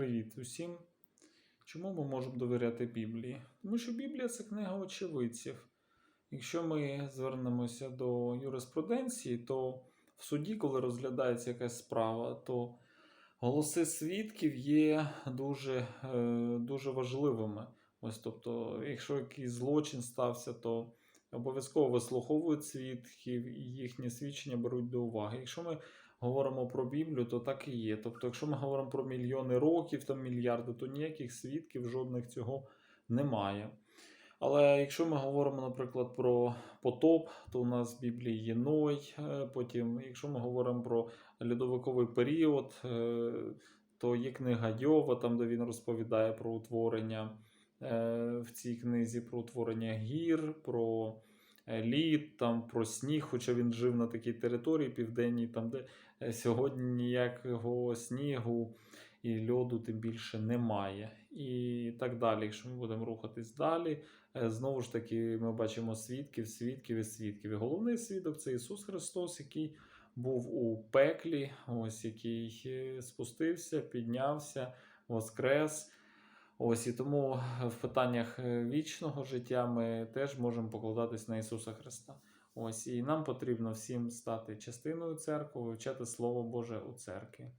Привіт усім. Чому ми можемо довіряти Біблії? Тому що Біблія це книга очевидців. Якщо ми звернемося до юриспруденції, то в суді, коли розглядається якась справа, то голоси свідків є дуже, е, дуже важливими. Ось, тобто, якщо якийсь злочин стався, то обов'язково вислуховують свідків і їхні свідчення беруть до уваги. Якщо ми говоримо про Біблію, то так і є. Тобто, якщо ми говоримо про мільйони років, там мільярди, то ніяких свідків жодних цього немає. Але якщо ми говоримо, наприклад, про потоп, то у нас в Біблії є Ной. е, Потім, якщо ми говоримо про льодовиковий період, е, то є книга Йова, там де він розповідає про утворення е, в цій книзі про утворення гір, про лід, там про сніг, хоча він жив на такій території південній, там де е, сьогодні ніякого снігу і льоду тим більше немає. І так далі. Якщо ми будемо рухатись далі, е, знову ж таки, ми бачимо свідків, свідків і свідків. І головний свідок це Ісус Христос, який був у пеклі, ось який е, спустився, піднявся, воскрес. Ось і тому в питаннях е, вічного життя ми теж можемо покладатись на Ісуса Христа. Ось і нам потрібно всім стати частиною церкви, вивчати Слово Боже у церкві.